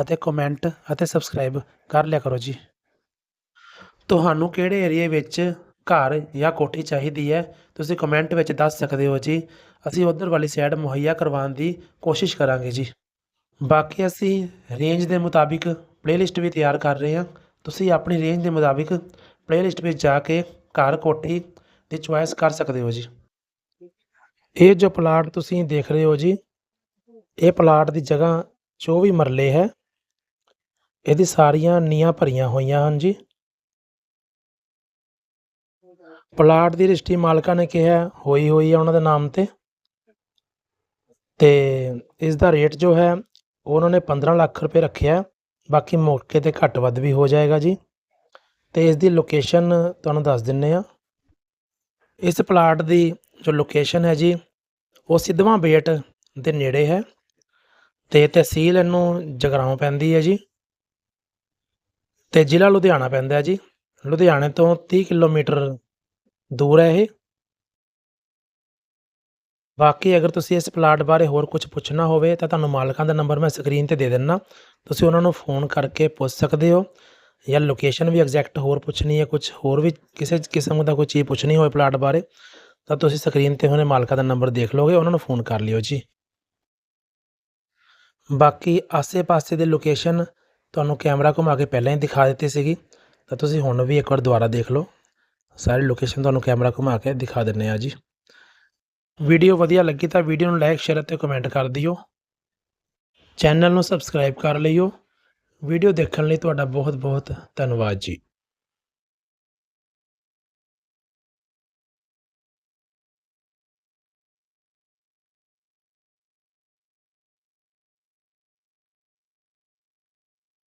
ਅਤੇ ਕਮੈਂਟ ਅਤੇ ਸਬਸਕ੍ਰਾਈਬ ਕਰ ਲਿਆ ਕਰੋ ਜੀ। ਤੁਹਾਨੂੰ ਕਿਹੜੇ ਏਰੀਏ ਵਿੱਚ ਘਰ ਜਾਂ ਕੋਠੀ ਚਾਹੀਦੀ ਹੈ, ਤੁਸੀਂ ਕਮੈਂਟ ਵਿੱਚ ਦੱਸ ਸਕਦੇ ਹੋ ਜੀ। ਅਸੀਂ ਉਧਰ ਵਾਲੀ ਸਾਈਡ ਮੁਹੱਈਆ ਕਰਵਾਉਣ ਦੀ ਕੋਸ਼ਿਸ਼ ਕਰਾਂਗੇ ਜੀ। ਬਾਕੀ ਅਸੀਂ ਰੇਂਜ ਦੇ ਮੁਤਾਬਿਕ ਪਲੇਲਿਸਟ ਵੀ ਤਿਆਰ ਕਰ ਰਹੇ ਹਾਂ। ਤੁਸੀਂ ਆਪਣੀ ਰੇਂਜ ਦੇ ਮੁਤਾਬਿਕ ਪਲੇਲਿਸਟ ਵਿੱਚ ਜਾ ਕੇ ਘਰ ਕੋਠੀ ਦੀ ਚੁਆਇਸ ਕਰ ਸਕਦੇ ਹੋ ਜੀ। ਇਹ ਜੋ ਪਲਾਟ ਤੁਸੀਂ ਦੇਖ ਰਹੇ ਹੋ ਜੀ, ਇਹ ਪਲਾਟ ਦੀ ਜਗ੍ਹਾ 24 ਮਰਲੇ ਹੈ। ਇਹਦੀ ਸਾਰੀਆਂ ਨੀਆਂ ਭਰੀਆਂ ਹੋਈਆਂ ਹਨ ਜੀ। ਪਲਾਟ ਦੀ ਰਜਿਸਟਰੀ ਮਾਲਕਾਂ ਨੇ ਕਿਹਾ, ਹੋਈ ਹੋਈ ਹੈ ਉਹਨਾਂ ਦੇ ਨਾਮ ਤੇ। ਤੇ ਇਸ ਦਾ ਰੇਟ ਜੋ ਹੈ ਉਹ ਉਹਨਾਂ ਨੇ 15 ਲੱਖ ਰੁਪਏ ਰੱਖਿਆ। ਬਾਕੀ ਮੌਕੇ ਤੇ ਘੱਟ ਵੱਧ ਵੀ ਹੋ ਜਾਏਗਾ ਜੀ। ਤੇ ਇਸ ਦੀ ਲੋਕੇਸ਼ਨ ਤੁਹਾਨੂੰ ਦੱਸ ਦਿੰਨੇ ਆ। ਇਸ ਪਲਾਟ ਦੀ ਜੋ ਲੋਕੇਸ਼ਨ ਹੈ ਜੀ, ਉਹ ਸਿੱਧਵਾਂ ਬੇਟ ਦੇ ਨੇੜੇ ਹੈ। ਤੇ ਤਹਿਸੀਲ ਇਹਨੂੰ ਜਗਰਾਉਂ ਪੈਂਦੀ ਹੈ ਜੀ। ਤੇ ਜ਼ਿਲ੍ਹਾ ਲੁਧਿਆਣਾ ਪੈਂਦਾ ਹੈ ਜੀ। ਲੁਧਿਆਣੇ ਤੋਂ 30 ਕਿਲੋਮੀਟਰ ਦੂਰ ਹੈ ਇਹ। ਬਾਕੀ ਅਗਰ ਤੁਸੀਂ ਇਸ ਪਲਾਟ ਬਾਰੇ ਹੋਰ ਕੁਝ ਪੁੱਛਣਾ ਹੋਵੇ ਤਾਂ ਤੁਹਾਨੂੰ ਮਾਲਕਾਂ ਦਾ ਨੰਬਰ ਮੈਂ ਸਕਰੀਨ ਤੇ ਦੇ ਦਿੰਨਾ ਤੁਸੀਂ ਉਹਨਾਂ ਨੂੰ ਫੋਨ ਕਰਕੇ ਪੁੱਛ ਸਕਦੇ ਹੋ ਜਾਂ ਲੋਕੇਸ਼ਨ ਵੀ ਐਗਜ਼ੈਕਟ ਹੋਰ ਪੁੱਛਣੀ ਹੈ ਕੁਝ ਹੋਰ ਵੀ ਕਿਸੇ ਕਿਸਮ ਦਾ ਕੋਈ ਚੀਜ਼ ਪੁੱਛਣੀ ਹੋਵੇ ਪਲਾਟ ਬਾਰੇ, ਤਾਂ ਤੁਸੀਂ ਸਕਰੀਨ ਤੇ ਉਹਨੇ ਮਾਲਕਾਂ ਦਾ ਨੰਬਰ ਦੇਖ ਲਓਗੇ, ਉਹਨਾਂ ਨੂੰ ਫੋਨ ਕਰ ਲਿਓ ਜੀ। ਬਾਕੀ ਆਸੇ-ਪਾਸੇ ਦੇ ਲੋਕੇਸ਼ਨ ਤੁਹਾਨੂੰ ਕੈਮਰਾ ਘੁਮਾ ਕੇ ਪਹਿਲਾਂ ਹੀ ਦਿਖਾ ਦਿੱਤੀ ਸੀਗੀ। ਤਾਂ ਤੁਸੀਂ ਹੁਣ ਵੀ ਇੱਕ ਵਾਰ ਦੁਬਾਰਾ ਦੇਖ ਲਓ। ਸਾਰੀ ਲੋਕੇਸ਼ਨ ਤੁਹਾਨੂੰ ਕੈਮਰਾ ਘੁਮਾ ਕੇ ਦਿਖਾ ਦਿੰਨੇ ਆ ਜੀ। ਵੀਡੀਓ ਵਧੀਆ ਲੱਗੀ ਤਾਂ ਵੀਡੀਓ ਨੂੰ ਲਾਈਕ ਸ਼ੇਅਰ ਅਤੇ ਕਮੈਂਟ ਕਰ ਦਿਓ। ਚੈਨਲ ਨੂੰ ਸਬਸਕ੍ਰਾਈਬ ਕਰ ਲਈਓ ਵੀਡੀਓ ਦੇਖਣ ਲਈ ਤੁਹਾਡਾ ਬਹੁਤ ਬਹੁਤ ਧੰਨਵਾਦ ਜੀ।